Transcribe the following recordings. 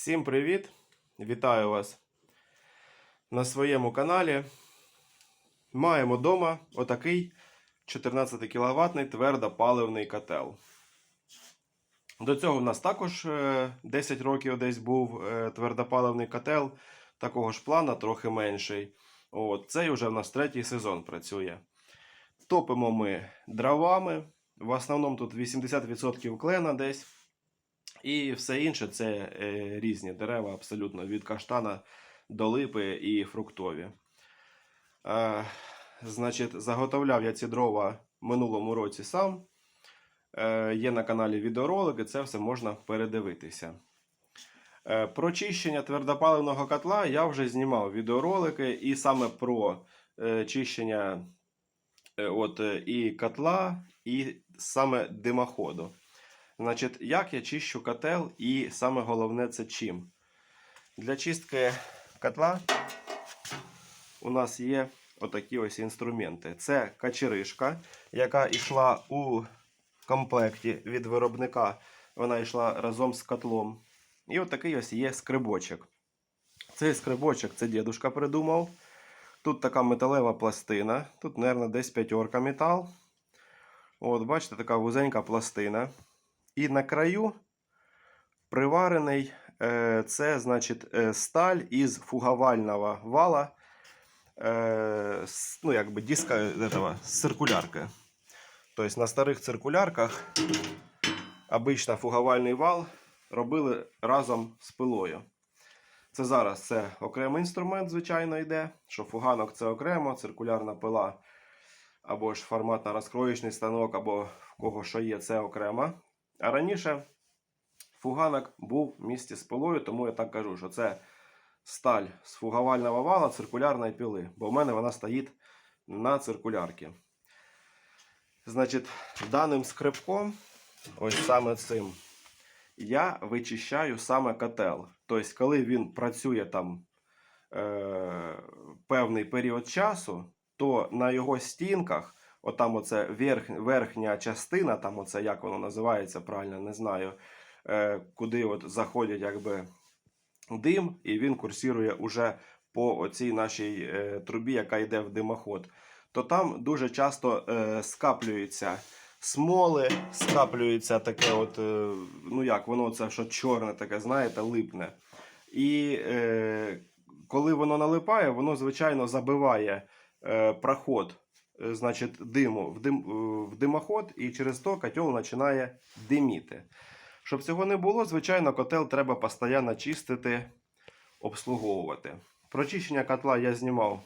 Всім привіт! Вітаю вас на своєму каналі. Маємо вдома отакий 14 кВт твердопаливний котел. До цього в нас також е, 10 років десь був е, твердопаливний котел, такого ж плана, трохи менший. От, цей вже в нас третій сезон працює. Топимо ми дровами. В основному тут 80% клена десь. І все інше це е, різні дерева, абсолютно від каштана до липи і фруктові. Е, значить, заготовляв я ці дрова минулому році сам. Е, є на каналі відеоролики, це все можна передивитися. Е, про чищення твердопаливного котла я вже знімав відеоролики, і саме про е, чищення е, от, е, і котла, і саме димоходу. Значить, як я чищу котел, і саме головне це чим. Для чистки котла у нас є отакі ось інструменти. Це качеришка, яка йшла у комплекті від виробника. Вона йшла разом з котлом. І отакий ось є скрибочок. Цей скрибочок це дідушка придумав. Тут така металева пластина. Тут, мабуть, десь п'ятерка метал. От, бачите, така вузенька пластина. І на краю приварений е, це значить, е, сталь із фугавального вала, е, ну, якби диска этого, циркулярки. Тобто на старих циркулярках обично фугавальний вал робили разом з пилою. Це зараз це окремий інструмент, звичайно, йде, що фуганок це окремо, циркулярна пила або ж форматно-розкроєчний станок, або в кого що є, це окремо. А раніше фуганок був в місті з пилою, тому я так кажу, що це сталь з фугавального вала циркулярної піли, бо в мене вона стоїть на циркулярці. Значить, даним скрипком, ось саме цим, я вичищаю саме котел. Тобто, коли він працює там е, певний період часу, то на його стінках отам оце верх, верхня частина, там оце як воно називається, правильно не знаю, е, куди от заходять якби дим, і він курсірує уже по оцій нашій е, трубі, яка йде в димоход, то там дуже часто е, скаплюються смоли, скаплюється таке, от, е, ну як воно це що чорне, таке, знаєте, липне. І е, коли воно налипає, воно звичайно забиває е, проход значить, диму в, дим, е, в димоход, і через то котел починає диміти. Щоб цього не було, звичайно, котел треба постійно чистити, обслуговувати. Про чищення котла я знімав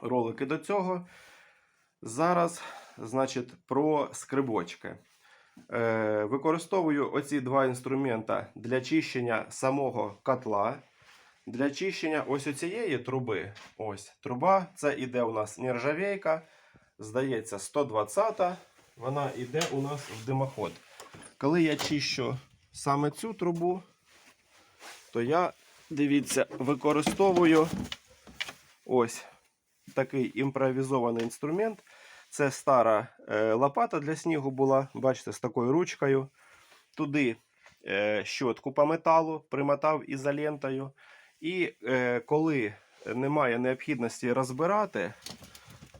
ролики до цього. Зараз, значить, про скрибочки. Е, використовую оці два інструмента для чищення самого котла. Для чищення ось цієї труби. Ось труба, це іде у нас нержавейка. Здається, 120 Вона йде у нас в димоход. Коли я чищу саме цю трубу, то я, дивіться, використовую ось такий імпровізований інструмент. Це стара е, лопата для снігу була, бачите, з такою ручкою. Туди е, щотку по металу примотав ізолентою. І е, коли немає необхідності розбирати,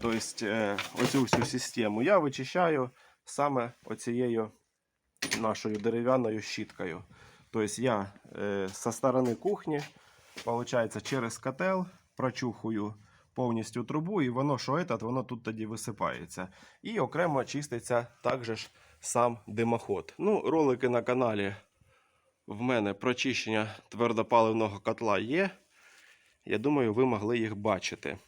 тобто оцю всю систему, я вичищаю саме оцією нашою дерев'яною щіткою. Тобто я е, со сторони кухні, виходить, через котел прочухую повністю трубу, і воно що этот, воно тут тоді висипається. І окремо чиститься також сам димоход. Ну, ролики на каналі в мене про чищення твердопаливного котла є. Я думаю, ви могли їх бачити.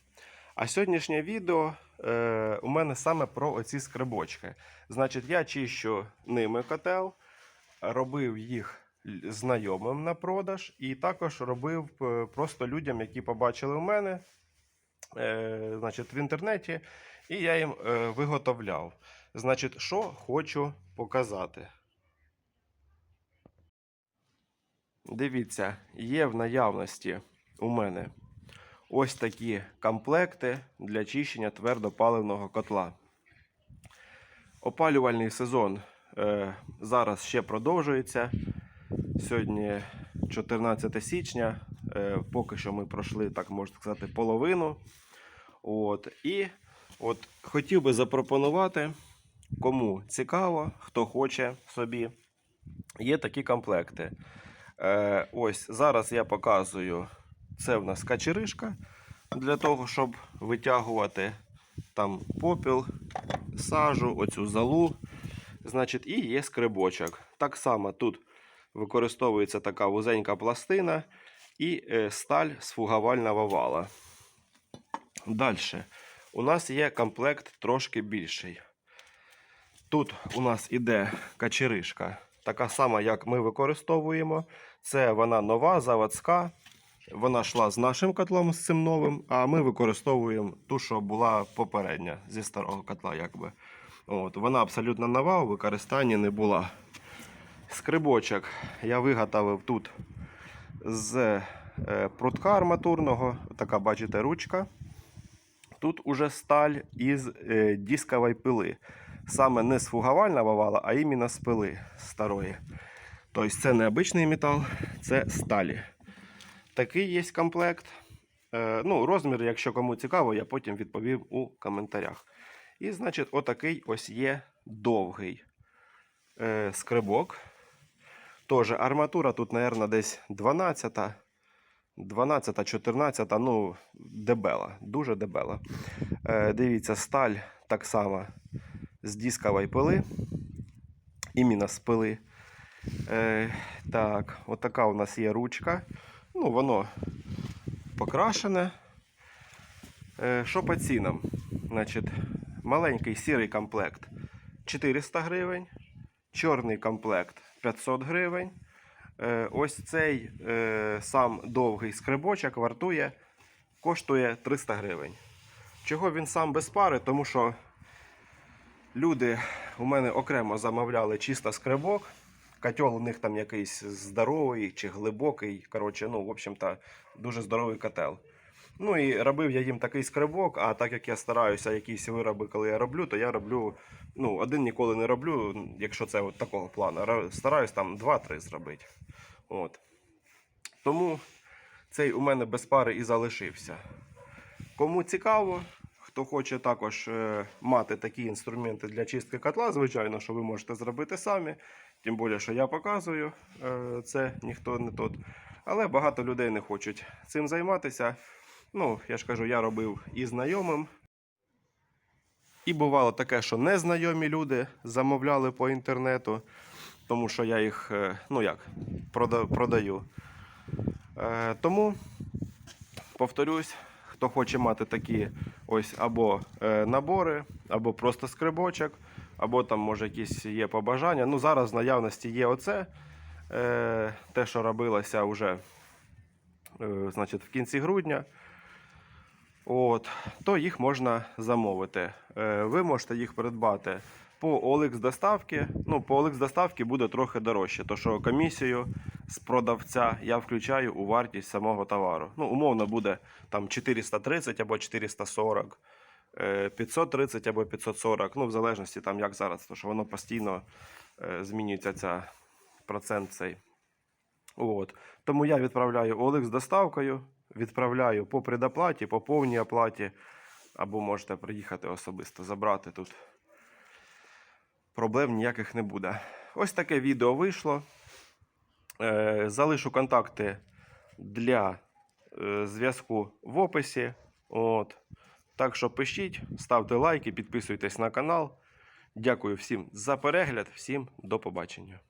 А сьогоднішнє відео е, у мене саме про оці скрибочки. Значить, я чищу ними котел, робив їх знайомим на продаж, і також робив е, просто людям, які побачили у мене е, значить, в інтернеті, і я їм е, виготовляв. Значить, що хочу показати. Дивіться, є в наявності у мене ось такі комплекти для чищення твердопаливного котла. Опалювальний сезон е, зараз ще продовжується. Сьогодні 14 січня. Е, Поки що ми пройшли, так можна сказати, половину. От. І от хотів би запропонувати, кому цікаво, хто хоче собі. Є такі комплекти. Е, ось зараз я показую. Це в нас качеришка для того, щоб витягувати там попіл, сажу, оцю залу. Значить, і є скрибочок. Так само тут використовується така вузенька пластина і е, сталь з фугавального вала. Далі. У нас є комплект трошки більший. Тут у нас іде качеришка, така сама, як ми використовуємо. Це вона нова, заводська. Вона йшла з нашим котлом, з цим новим, а ми використовуємо ту, що була попередня зі старого котла. якби. От, вона абсолютно нова, у використанні не була. Скрибочок я виготовив тут з е, прутка арматурного. Така, бачите, ручка. Тут уже сталь із е, дискової пили. Саме не з фугавального вала, а іменно з пили старої. Тобто це не обичний метал, це сталі. Такий є комплект. Е, ну, розмір, якщо кому цікаво, я потім відповім у коментарях. І, значить, отакий ось є довгий е, скрибок. Тож арматура тут, мабуть, десь 12, 12, 14, ну, дебела, дуже дебела. Е, дивіться, сталь так само з дискової пили. Іменно з пили. Так, отака у нас є ручка. Ну, воно покрашене. Е, що по цінам? Значить, маленький сірий комплект 400 гривень, чорний комплект 500 гривень. Е, ось цей е, сам довгий скрибочок вартує, коштує 300 гривень. Чого він сам без пари? Тому що люди у мене окремо замовляли чисто скрибок. Котел у них там якийсь здоровий чи глибокий. Коротше, ну, в общем-то, дуже здоровий котел. Ну і робив я їм такий скрибок, а так як я стараюся якісь вироби, коли я роблю, то я роблю. Ну, один ніколи не роблю, якщо це от такого плану. Ра- Стараюсь там 2-3 зробити. От. Тому цей у мене без пари і залишився. Кому цікаво, хто хоче також е, мати такі інструменти для чистки котла, звичайно, що ви можете зробити самі. Тим більше, що я показую, е, це ніхто не тот. Але багато людей не хочуть цим займатися. Ну, я ж кажу, я робив і знайомим. І бувало таке, що незнайомі люди замовляли по інтернету, тому що я їх, е, ну як, продаю. Е, Тому, повторюсь, хто хоче мати такі ось або набори, або просто скрибочок, або там, може, якісь є побажання. Ну, зараз в наявності є оце, е, те, що робилося вже е, значить, в кінці грудня. От, то їх можна замовити. Е, Ви можете їх придбати по OLX доставки. Ну, по OLX доставки буде трохи дорожче, то що комісію з продавця я включаю у вартість самого товару. Ну, умовно буде там 430 або 440, е, 530 або 540, ну, в залежності там як зараз, то що воно постійно е, змінюється ця процент цей. От. Тому я відправляю OLX з доставкою, відправляю по предоплаті, по повній оплаті, або можете приїхати особисто забрати тут. Проблем ніяких не буде. Ось таке відео вийшло. Е, залишу контакти для е, зв'язку в описі. От. Так що пишіть, ставте лайки, підписуйтесь на канал. Дякую всім за перегляд, всім до побачення.